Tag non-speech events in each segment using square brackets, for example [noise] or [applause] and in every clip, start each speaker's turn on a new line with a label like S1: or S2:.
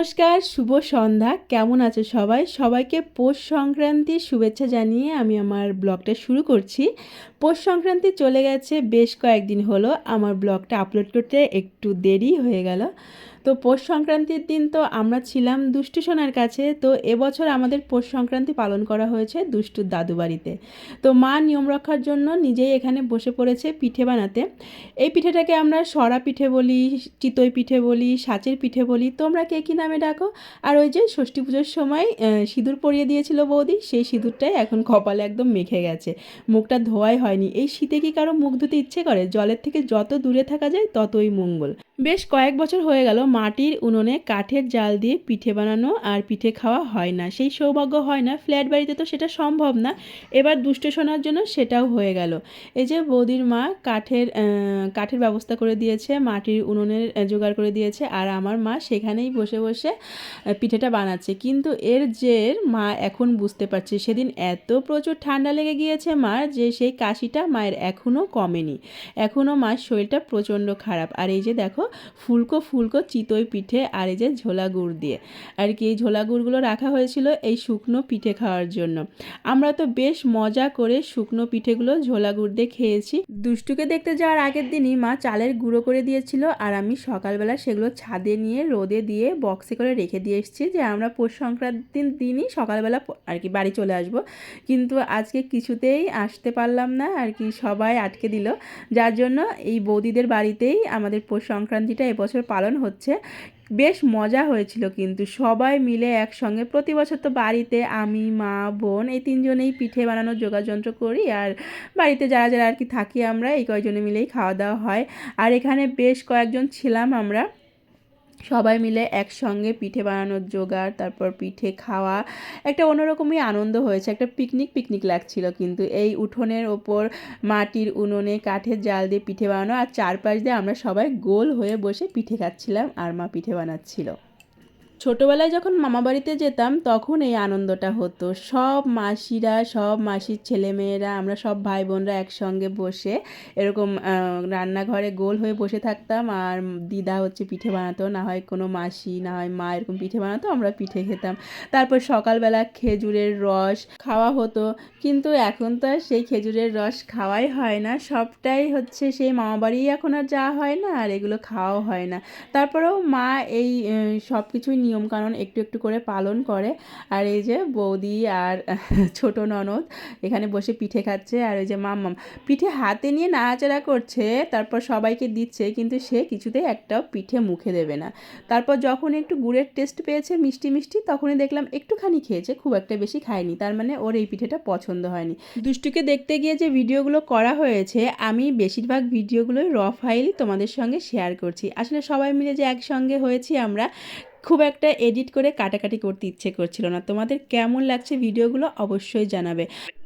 S1: নমস্কার, শুভ সন্ধ্যা। কেমন আছে সবাই? সবাইকে পৌষ সংক্রান্তির শুভেচ্ছা জানিয়ে আমি আমার ব্লগটা শুরু করছি। পৌষ সংক্রান্তি চলে গেছে, বেশ কয়েকদিন হলো। আমার ব্লগটা আপলোড করতে একটু দেরি হয়ে গেল। তো পৌষ সংক্রান্তির দিন তো আমরা ছিলাম দুষ্টু সোনার কাছে, তো এবছর আমাদের পৌষ সংক্রান্তি পালন করা হয়েছে দুষ্টুর দাদু বাড়িতে। তো মা নিয়ম রক্ষার জন্য নিজেই এখানে বসে পড়েছে পিঠে বানাতে। এই পিঠেটাকে আমরা সরা পিঠে বলি, চিতই পিঠে বলি, সাচের পিঠে বলি, তোমরা কে কী নামে ডাকো? আর ওই যে ষষ্ঠী পুজোর সময় সিঁদুর পরিয়ে দিয়েছিল বৌদি, সেই সিঁদুরটাই এখন কপালে একদম মেখে গেছে। মুখটা ধোয়াই হয়নি। এই শীতে কি কারও মুখ ধুতে ইচ্ছে করে? জলের থেকে যত দূরে থাকা যায় ততই মঙ্গল। বেশ কয়েক বছর হয়ে গেল মাটির উনুনে কাঠের জাল দিয়ে পিঠে বানানো আর পিঠে খাওয়া হয় না। সেই সৌভাগ্য হয় না। ফ্ল্যাট বাড়িতে তো সেটা সম্ভব না। এবার দুষ্ট শোনার জন্য সেটাও হয়ে গেল। এই যে বৌদির মা কাঠের কাঠের ব্যবস্থা করে দিয়েছে, মাটির উনুনের জোগাড় করে দিয়েছে আর আমার মা সেখানেই বসে বসে পিঠেটা বানাচ্ছে। কিন্তু এর জের মা এখন বুঝতে পারছে। সেদিন এত প্রচুর ঠান্ডা লেগে গিয়েছে মার যে সেই কাশিটা মায়ের এখনও কমেনি। এখনও মার শরীরটা প্রচণ্ড খারাপ। আর এই যে দেখো, ফুলকো ফুলকো চিতই পিঠে আর এই যে ঝোলা গুড় দিয়ে। আর কি এই ঝোলা গুড়গুলো রাখা হয়েছিল এই শুকনো পিঠে খাওয়ার জন্য। আমরা তো বেশ মজা করে শুকনো পিঠেগুলো ঝোলা গুড় দিয়ে খেয়েছি। দুষ্টুকে দেখতে যাওয়ার আগের দিনই মা চালের গুঁড়ো করে দিয়েছিল আর আমি সকালবেলা সেগুলো ছাদে নিয়ে রোদে দিয়ে বক্সে করে রেখে দিয়ে এসেছি যে আমরা পৌষ সংক্রান্তির দিনই সকালবেলা আর কি বাড়ি চলে আসব। কিন্তু আজকে কিছুতেই আসতে পারলাম না আর কি সবাই আটকে দিল। যার জন্য এই বৌদিদের বাড়িতেই আমাদের পৌষ সংক্রান্তিটা এবছর পালন হচ্ছে। বেশ মজা হয়েছিল কিন্তু। সবাই মিলে একসঙ্গে প্রতি বছর তো বাড়িতে আমি, মা, বোন এই তিনজনেই পিঠে বানানোর যোগাযন্ত্র করি। আর বাড়িতে যারা যারা আর কি থাকি আমরা, এই কয়জনে মিলেই খাওয়া দাওয়া হয়। আর এখানে বেশ কয়েকজন ছিলাম আমরা। সবাই মিলে একসঙ্গে পিঠে বানানোর জোগাড়, তারপর পিঠে খাওয়া। একটা অন্যরকমই আনন্দ হয়েছে, একটা পিকনিক পিকনিক লাগছিল কিন্তু। এই উঠোনের ওপর মাটির উনুনে কাঠের জাল দিয়ে পিঠে বানানো আর চারপাশ দিয়ে আমরা সবাই গোল হয়ে বসে পিঠে খাচ্ছিলাম আর মা পিঠে বানাচ্ছিল। ছোটোবেলায় যখন মামা বাড়িতে যেতাম, তখন এই আনন্দটা হতো। সব মাসিরা, সব মাসির ছেলেমেয়েরা, আমরা সব ভাই বোনরা একসঙ্গে বসে এরকম রান্নাঘরে গোল হয়ে বসে থাকতাম। আর দিদা হচ্ছে পিঠে বানাতো, না হয় কোনো মাসি, না হয় মা এরকম পিঠে বানাতো, আমরা পিঠে খেতাম। তারপর সকালবেলা খেজুরের রস খাওয়া হতো। কিন্তু এখন তো আর সেই খেজুরের রস খাওয়াই হয় না। সবটাই হচ্ছে সেই মামা বাড়িই এখন আর যাওয়া হয় না, আর এগুলো খাওয়াও হয় না। তারপরেও মা এই সব কিছুই নিয়মকানুন একটু একটু করে পালন করে। আর এই যে বৌদি আর [laughs] ছোট ননদ এখানে বসে পিঠে খাচ্ছে। আর এই যে মাম্মাম পিঠে হাতে নিয়ে নাড়াচাড়া করছে, তারপর সবাইকে দিচ্ছে, কিন্তু সে কিছুতেই একটাও পিঠে মুখে দেবে না। তারপর যখন একটু গুড়ের টেস্ট পেয়েছে মিষ্টি মিষ্টি, তখনই দেখলাম একটুখানি খেয়েছে, খুব একটা বেশি খায়নি। তার মানে ওর এই পিঠেটা পছন্দ হয়নি। দুষ্টুকে দেখতে গিয়ে যে ভিডিওগুলো করা হয়েছে, আমি বেশিরভাগ ভিডিওগুলোই র ফাইল তোমাদের সঙ্গে শেয়ার করছি। আসলে সবাই মিলে যে একসঙ্গে হয়েছি আমরা খুব একটা এডিট করে কাটাকাটি করতে ইচ্ছে করছিল না। তোমাদের কেমন লাগছে ভিডিওগুলো অবশ্যই জানাবে।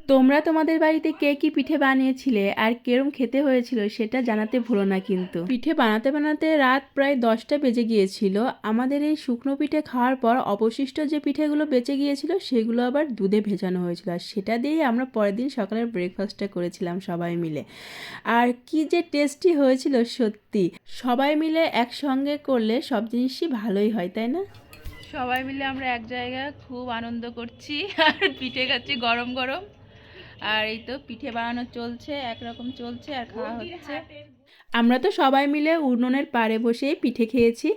S1: তোমরা তোমাদের বাড়িতে কে কি পিঠে বানিয়েছিলে আর কেরম খেতে হয়েছিল সেটা জানাতে ভুলো না কিন্তু। পিঠে বানাতে বানাতে রাত প্রায় দশটা বেজে গিয়েছিল। আমাদের এই শুকনো পিঠে খাওয়ার পর অবশিষ্ট যে পিঠেগুলো বেঁচে গিয়েছিল সেগুলো আবার দুধে ভেজানো হয়েছিল। আর সেটা দিয়েই আমরা পরের দিন সকালের ব্রেকফাস্টটা করেছিলাম সবাই মিলে। আর কি যে টেস্টি হয়েছিল সত্যি, সবাই মিলে একসঙ্গে করলে সব জিনিসই ভালোই হয়, তাই না?
S2: সবাই মিলে আমরা এক জায়গায় খুব আনন্দ করছি। আর পিঠে খাচ্ছি গরম গরম। আর এই তো পিঠে বানানো চলছে একরকম চলছে আর খাওয়া হচ্ছে।
S1: আমরা তো সবাই মিলে উনুনের পাড়ে বসে পিঠে খেয়েছি।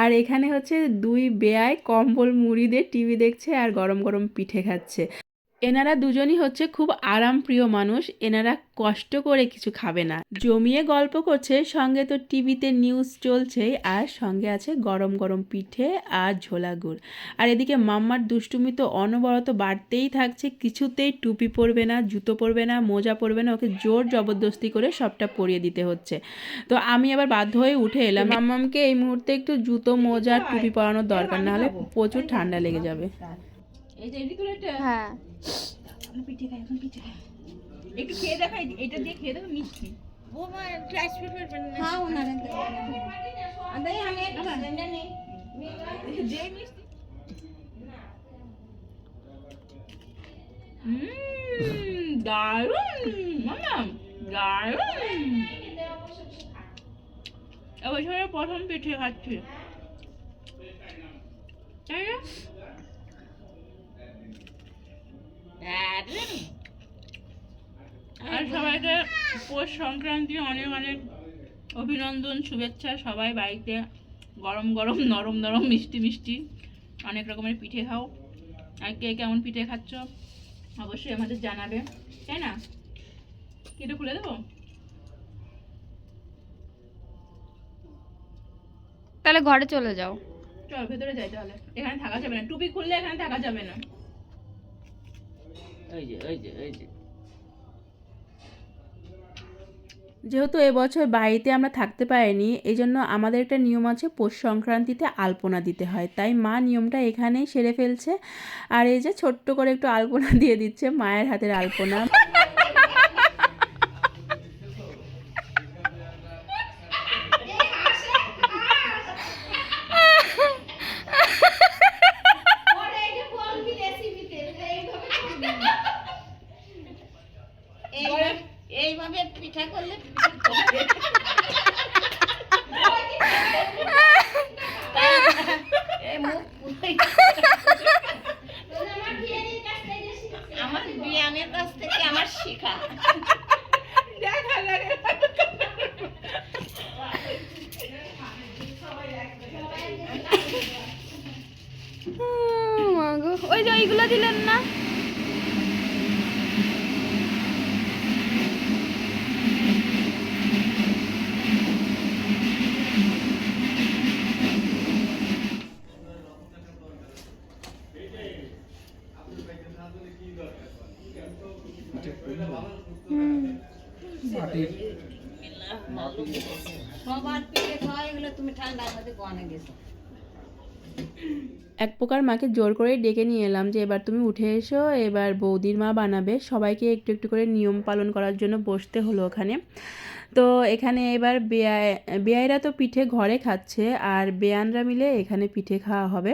S1: আর এখানে হচ্ছে দুই বেয়ায় কম্বল মুড়ি দিয়ে টিভি দেখছে আর গরম গরম পিঠে খাচ্ছে। এনারা দুজনই হচ্ছে খুব আরামপ্রিয় মানুষ, এনারা কষ্ট করে কিছু খাবে না। জমিয়ে গল্প করছে, সঙ্গে তো টিভিতে নিউজ চলছেই আর সঙ্গে আছে গরম গরম পিঠে আর ঝোলা গুড়। আর এদিকে মাম্মার দুষ্টুমি তো অনবরত বাড়তেই থাকছে, কিছুতেই টুপি পরবে না, জুতো পরবে না, মোজা পরবে না, ওকে জোর জবরদস্তি করে সবটা পরিয়ে দিতে হচ্ছে। তো আমি আবার বাধ্য হয়ে উঠে এলাম। মাম্মামকে এই মুহূর্তে একটু জুতো, মোজা টুপি পরানোর দরকার না হলে প্রচুর ঠান্ডা লেগে যাবে।
S2: এই যে এটি তুলে
S3: হ্যাঁ।
S2: পিঠে খাই এখন পিঠে খাই। একটু খেয়ে দেখাই এটা দিয়ে খেয়ে দেবো মিষ্টি। ও মা ক্লাস
S3: হ্যাঁ ওনারা আদাই আমি
S2: যে মিষ্টি। হুম দারুণ মামা দারুণ। এবছরের প্রথম পিঠে খাচ্ছি। তাই না? আর সবাইকে পৌষ সংক্রান্তি অনেক অনেক অভিনন্দন শুভেচ্ছা। সবাই বাড়িতে গরম গরম নরম নরম মিষ্টি মিষ্টি অনেক রকমের পিঠে খাও। আর কে কেমন পিঠে খাচ্ছ? অবশ্যই আমাদের জানাবে তাই না? কেটে খুলে দেবো?
S3: তাহলে ঘরে চলে যাও।
S2: চল ভেতরে যাই তাহলে। এখানে থাকা যাবে না। টুপি খুললে এখানে থাকা যাবে না।
S1: যেহেতু এবছর বাড়িতে আমরা থাকতে পারিনি এই জন্য আমাদের একটা নিয়ম আছে, পৌষ সংক্রান্তিতে আলপনা দিতে হয়। তাই মা নিয়মটা এখানেই সেরে ফেলছে। আর এই যে ছোট্ট করে একটু আলপনা দিয়ে দিচ্ছে মায়ের হাতের আলপনা
S3: এইভাবে পিঠা করলে আমার বিয়ানের কাছ থেকে আমার শেখা ওইগুলো দিলেন না? সবার পেটে খাওয়া এগুলো তুমি ঠান্ডার মধ্যে গনে গেছো
S1: এক প্রকার মাকে জোর করেই ডেকে নিয়ে এলাম যে, এবার তুমি উঠে এসো, এবার বৌদির মা বানাবে। সবাইকে একটু একটু করে নিয়ম পালন করার জন্য বসতে হলো ওখানে। তো এখানে এবার বেয়াই বেয়াইরা তো পিঠে ঘরে খাচ্ছে আর বেয়ানরা মিলে এখানে পিঠে খাওয়া হবে।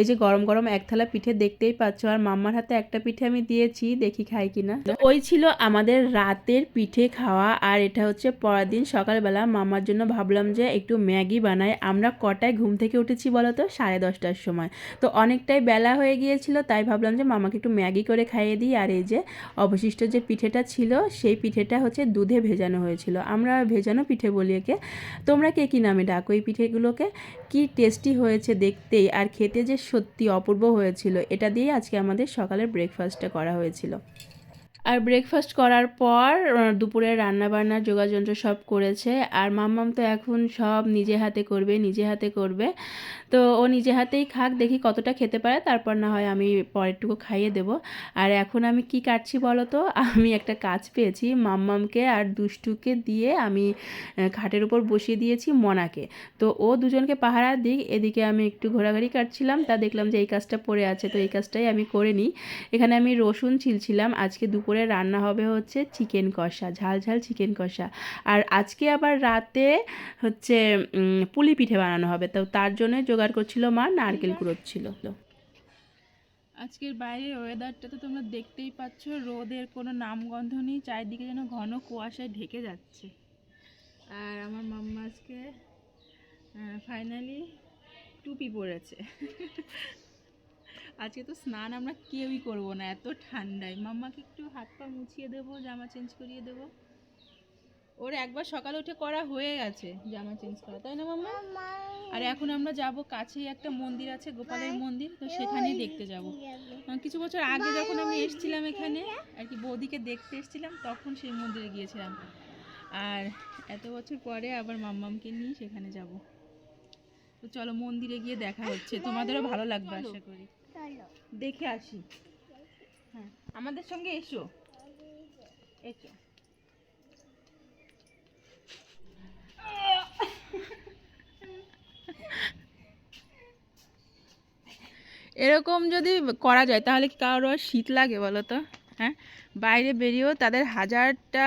S1: এই যে গরম গরম এক থালা পিঠে দেখতেই পাচ্ছ আর মাম্মার হাতে একটা পিঠে আমি দিয়েছি, দেখি খাই কিনা। ওই ছিল আমাদের রাতের পিঠে খাওয়া আর এটা হচ্ছে পরের দিন সকালবেলা মাম্মার জন্য ভাবলাম যে একটু ম্যাগি বানাই। আমরা কটায় ঘুম থেকে উঠেছি বলো তো? সাড়ে দশটার সময়। তো অনেকটাই বেলা হয়ে গিয়েছিল, তাই ভাবলাম যে মামাকে একটু ম্যাগি করে খাইয়ে দিই। আর এই যে অবশিষ্ট যে পিঠেটা ছিল, সেই পিঠেটা হচ্ছে দুধে ভেজানো হয়েছিল। আমরা ভেজানো পিঠে বলি একে। তোমরা কে কী নামে ডাকো এই পিঠেগুলোকে? কি টেস্টি হয়েছে দেখতেই আর খেতে যে সত্যি অপূর্ব হয়েছিল, এটা দিয়ে আজকে আমাদের সকালের ব্রেকফাস্টটা করা হয়েছিল। আর ব্রেকফাস্ট করার পর দুপুরে রান্না বান্নার যোগাযন্ত্র সব করেছে। আর মাম্মাম তো এখন সব নিজে হাতে করবে, নিজে হাতে করবে। তো ও নিজে হাতেই খাক, দেখি কতটা খেতে পারে। তারপর না হয় আমি পরেরটুকু খাইয়ে দেব। আর এখন আমি কি কাটছি বলো তো? [laughs] আমি একটা কাজ পেয়েছি মাম্মামকে আর দুষ্টুকে দিয়ে আমি খাটের উপর বসিয়ে দিয়েছি মনাকে। তো ও দুজনকে পাহারা দিক, এদিকে আমি একটু ঘোরাঘুরি কাটছিলাম। তা দেখলাম যে এই কাজটা পড়ে আছে, তো এই কাজটাই আমি করে নিই। এখানে আমি রসুন ছিলছিলাম। আজকে দুপুরে রান্না হবে হচ্ছে চিকেন কষা ঝাল ঝাল চিকেন কষা। আর আজকে আবার রাতে হচ্ছে পুলি পিঠে বানানো হবে। তো তার জন্য জোগাড় করছিল মা নারকেল কুড়োচ্ছিল।
S2: আজকের বাইরের ওয়েদারটা তো তোমরা দেখতেই পাচ্ছ রোদের কোনো নামগন্ধ নেই চারিদিকে যেন ঘন কুয়াশায় ঢেকে যাচ্ছে। আর আমার মাম্মা আজকে ফাইনালি টুপি পরেছে। আজকে তো স্নান আমরা কেউই করব না এত ঠান্ডায়। মাম্মাকে একটু হাত পা মুছিয়ে দেবো জামা চেঞ্জ করিয়ে দেবো। ওর একবার সকালে উঠে করা হয়ে গেছে জামা চেঞ্জ করা তাই না মাম্মা? আর এখন আমরা যাব কাছেই একটা মন্দির আছে গোপালের মন্দির তো সেখানেই দেখতে যাব। কিছু বছর আগে যখন আমি এসেছিলাম এখানে আর কি বৌদিকে দেখতে এসেছিলাম তখন সেই মন্দিরে গিয়েছিলাম। আর এত বছর পরে আবার মাম্মামকে নিয়ে সেখানে যাব। তো চলো মন্দিরে গিয়ে দেখা হচ্ছে তোমাদেরও ভালো লাগবে আশা করি। দেখে আসি। হ্যাঁ আমাদের সঙ্গে এসো। এসো। এরকম যদি করা যায়, তাহলে কারোর শীত লাগে বলো তো? হ্যাঁ বাইরে বেরিয়েও তাদের হাজারটা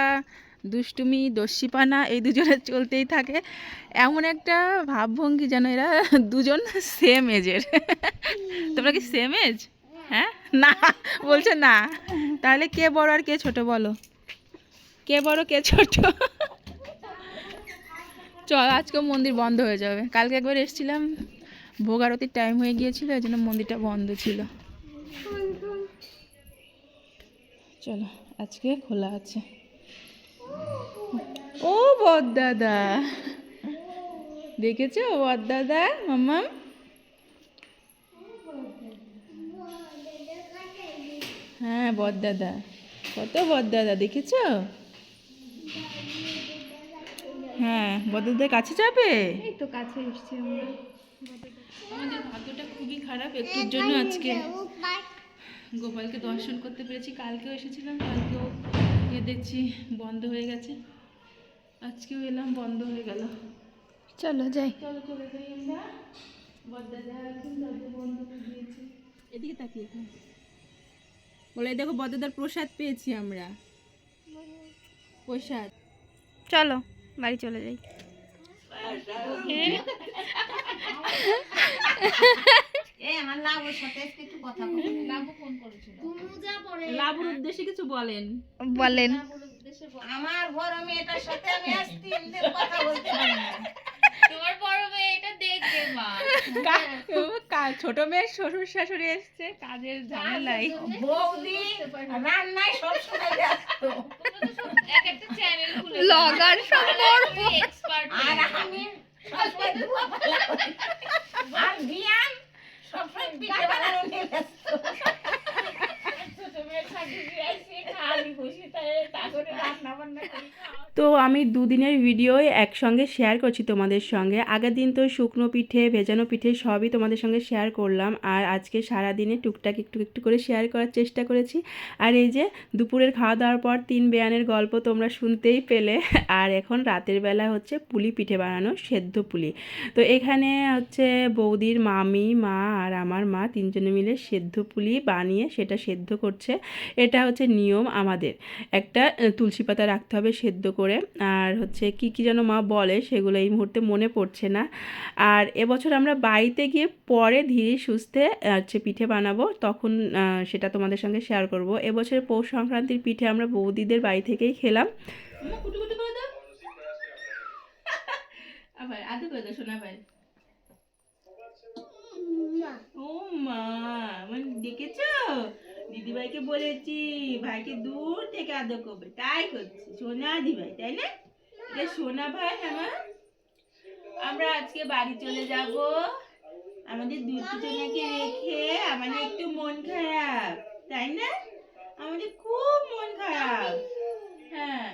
S2: দুষ্টুমি, দস্যিপানা, এই দুজনের চলতেই থাকে। এমন একটা ভাবভঙ্গি যেন এরা দুজন সেম এজের তোমরা কি সেম এজ হ্যাঁ? না, বলছে না। তাহলে কে বড় আর কে ছোট বলো? কে বড়, কে ছোট? চল, আজকে মন্দির বন্ধ হয়ে যাবে। কালকে একবার এসেছিলাম, ভোগ আরতির টাইম হয়ে গিয়েছিল, এই জন্য মন্দিরটা বন্ধ ছিল। চলো, আজকে খোলা আছে। ও বদদাদা। দেখেছ বদদাদা মাম্মাম? হ্যাঁ বদদাদা। কত বদদাদা দেখেছ? হ্যাঁ বদদাদের কাছে যাবে?
S4: এই তো কাছে এসছি আমরা।
S2: আমাদের ভাগ্যটা খুবই খারাপ একটুর জন্য আজকে গোপালকে দর্শন করতে পেরেছি। কালকেও এসেছিলাম কালকেও এ দেখছি বন্ধ হয়ে গেছে। আজকেও এলাম বন্ধ হয়ে গেল।
S4: চলো যাই।
S2: চলো চলে যাই আমরা। বদ্দাদা এখন দরজা বন্ধ করে এদিকে তাকিয়ে এখন বলে দেখো বদ্দাদার প্রসাদ পেয়েছি আমরা। প্রসাদ।
S4: চলো বাড়ি চলে যাই।
S3: লাভুর
S2: উদ্দেশ্যে কিছু বলেন।
S4: বলেন।
S3: আমার বড় মেয়েটার সাথে আমি আজ তিন দিন কথা বলতে পারি না।
S2: কা- ও, কা- ছোট মেয়ের শ্বশুর শাশুড়ি এসছে কাজের ঝামেলাই
S3: বৌদি রান্নায় সব সময় ব্যস্ত।
S4: ব্লগার সব
S3: আর আমি সবসময় ধোয়া পাল্লা করি। আর বিয়ান সবসময় পিঠে বানানো নিয়ে ব্যস্ত
S1: তো আমি দুদিনের ভিডিও একসঙ্গে শেয়ার করছি তোমাদের সঙ্গে। আগের দিন তো শুকনো পিঠে, ভেজানো পিঠে সবই তোমাদের সঙ্গে শেয়ার করলাম। আর আজকে সারা দিনে টুকটাক একটু একটু করে শেয়ার করার চেষ্টা করেছি। আর এই যে দুপুরের খাওয়া দাওয়ার পর তিন বেয়ানের গল্প তোমরা শুনতেই পেলে। আর এখন রাতের বেলা হচ্ছে পুলি পিঠে বানানো সেদ্ধ পুলি। তো এখানে হচ্ছে বৌদির মামি, মা আর আমার মা তিনজনে মিলে সেদ্ধ পুলি বানিয়ে সেটা সেদ্ধ করছে। এটা হচ্ছে নিয়ম আমাদের। একটা তুলসী পাতা রাখতে হবে সেদ্ধ করে। আর হচ্ছে কি কি যেন মা বলে সেগুলো এই মুহূর্তে মনে পড়ছে না। আর এবছর আমরা বাড়িতে গিয়ে পরে ধীরে সুস্থে হচ্ছে পিঠে বানাবো, তখন সেটা তোমাদের সঙ্গে শেয়ার করব। এবছরের পৌষ সংক্রান্তির পিঠে আমরা বৌদিদের বাড়ি থেকেই খেলাম।
S2: আবার করে দাও শোনা ভাই ও মা মানে দেখেছ দিদিভাইকে বলেছি ভাইকে দূর থেকে আদর করবে। তাই করছি সোনা দিভাই তাই না? এটা সোনা ভাই হ্যাঁ আমরা আজকে বাড়ি চলে যাব। আমাদের দুজনকে রেখে আমাদের একটু মন খারাপ তাই না? আমাদের খুব মন খারাপ। হ্যাঁ।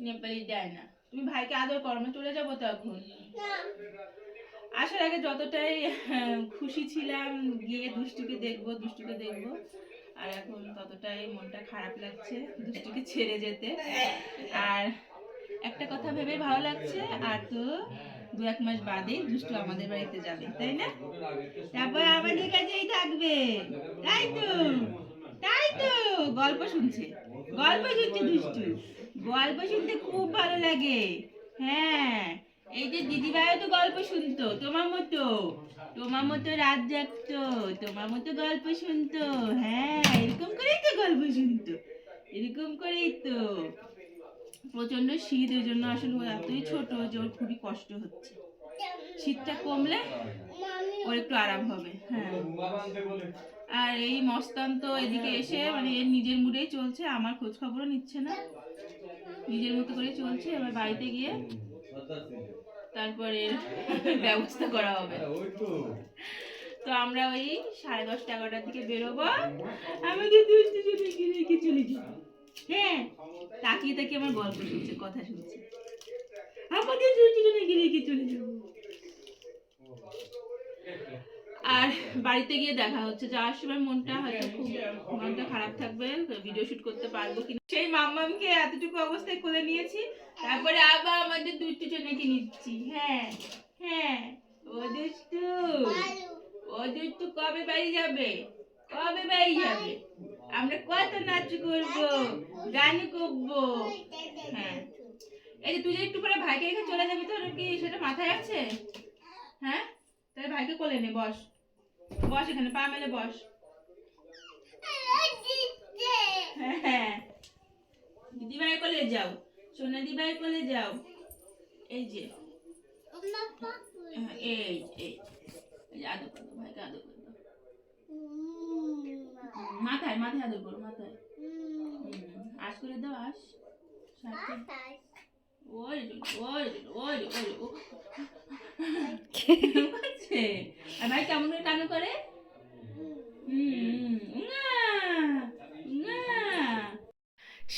S2: নেপালি দেয় না। তুমি ভাইকে আদর করো চলে যাব তখন। আসার আগে যতটাই আহ, খুশি ছিলাম গিয়ে দুষ্টুকে দেখব দুষ্টুকে দেখব। আর এখন ততটাই মনটা খারাপ লাগছে দুষ্টুকে ছেড়ে যেতে। আর একটা কথা ভেবে ভালো লাগছে আর তো দু এক মাস বাদেই দুষ্টু আমাদের বাড়িতে যাবে তাই না? তারপর আমাদের কাছেই থাকবে। তাই তো তাই তো গল্প শুনছে গল্প শুনছে দুষ্টু গল্প শুনতে খুব ভালো লাগে। হ্যাঁ এই যে দিদিভাইও তো গল্প শুনতো, তোমার মতো। তোমার মতো রাত জাগতো, তোমার মতো গল্প শুনতো। হ্যাঁ এরকম করেই তো গল্প শুনতো, এরকম করেই তো। প্রচণ্ড শীত ওই জন্য আসলে ও এতই ছোট যে ওর খুবই কষ্ট হচ্ছে। শীতটা কমলে ওর একটু আরাম হবে হ্যাঁ। আর এই মস্তান তো এদিকে এসে মানে এর নিজের মুডেই চলছে, আমার খোঁজ খবরও নিচ্ছে না। নিজের মতো করে চলছে, এবার বাড়িতে গিয়ে তারপরে ব্যবস্থা করা হবে। তো। আমরা ওই সাড়ে দশটা এগারোটার দিকে বেরোবো। আমি দুষ্টু রেখে চলে যাব হ্যাঁ তাকিয়ে তাকিয়ে আমার গল্প শুনছে কথা শুনছে। আমাদের দুষ্টু ছেলেকে রেখে চলে যাব আর বাড়িতে গিয়ে দেখা হচ্ছে। যাওয়ার সময় মনটা হয়তো খুব মনটা খারাপ থাকবে ভিডিও শুট করতে পারব কিনা। সেই মাম্মামকে এতটুকু অবস্থায় কোলে নিয়েছি, তারপরে আবার আমাদের দুষ্টু জনেকে নিচ্ছি। হ্যাঁ হ্যাঁ ও দুষ্টু কবে বাড়ি যাবে? কবে বাড়ি যাবে? আমরা কত নাচ করব, গান করব। হ্যাঁ। এই যে তুই একটু পরে ভাইকে রেখে চলে যাবি তোর কি সেটা মাথায় আছে? হ্যাঁ? তাহলে ভাইকে কোলে নে, বস। বস এখানে পা মেলে বস হ্যাঁ দিদিভাই কোলে যাও সোনা দিভাই কোলে যাও এই যে এই এই আদর করো ভাইকে আদর করে মাথায় মাথায় আদর করো মাথায় আশ করে দাও আশ ওই ওই ওই ওই। আর ভাই কেমন করে কান্না করে? হুম,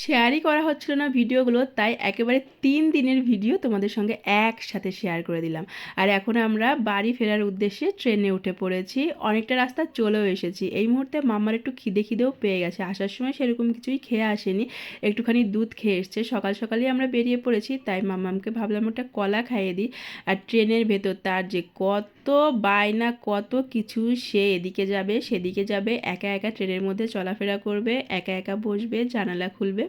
S1: শেয়ারই করা হচ্ছিল না ভিডিওগুলো, তাই একেবারে তিন দিনের ভিডিও তোমাদের সঙ্গে একসাথে শেয়ার করে দিলাম। আর এখন আমরা বাড়ি ফেরার উদ্দেশ্যে ট্রেনে উঠে পড়েছি, অনেকটা রাস্তা চলেও এসেছি। এই মুহূর্তে মাম্মার একটু খিদে খিদেও পেয়ে গেছে। আসার সময় সেরকম কিছুই খেয়ে আসেনি, একটুখানি দুধ খেয়ে এসছে। সকাল সকালেই আমরা বেরিয়ে পড়েছি, তাই মাম্মামকে ভাবলাম ওটা কলা খাইয়ে দিই। আর ট্রেনের ভেতর তার যে কত বায়না কত কিছু সে এদিকে যাবে, সেদিকে যাবে, একা একা ট্রেনের মধ্যে চলাফেরা করবে, একা একা বসবে, জানালা খুলবে।